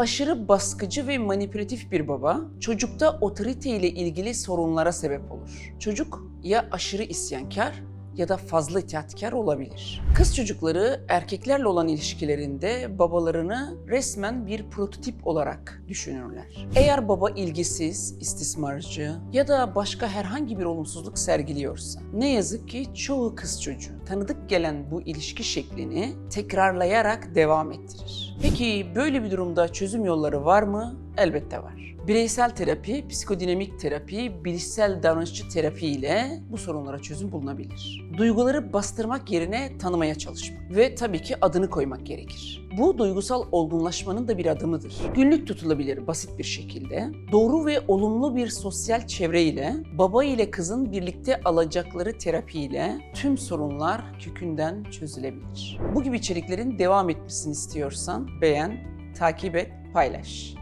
Aşırı baskıcı ve manipülatif bir baba çocukta otorite ile ilgili sorunlara sebep olur. Çocuk ya aşırı isyankar ya da fazla itaatkar olabilir. Kız çocukları erkeklerle olan ilişkilerinde babalarını resmen bir prototip olarak düşünürler. Eğer baba ilgisiz, istismarcı ya da başka herhangi bir olumsuzluk sergiliyorsa ne yazık ki çoğu kız çocuğu tanıdık gelen bu ilişki şeklini tekrarlayarak devam ettirir. Peki böyle bir durumda çözüm yolları var mı? Elbette var. Bireysel terapi, psikodinamik terapi, bilişsel davranışçı terapi ile bu sorunlara çözüm bulunabilir. Duyguları bastırmak yerine tanımaya çalışmak ve tabii ki adını koymak gerekir. Bu duygusal olgunlaşmanın da bir adımıdır. Günlük tutulabilir basit bir şekilde. Doğru ve olumlu bir sosyal çevre ile baba ile kızın birlikte alacakları terapi ile tüm sorunlar kökünden çözülebilir. Bu gibi içeriklerin devam etmesini istiyorsan beğen, takip et, paylaş.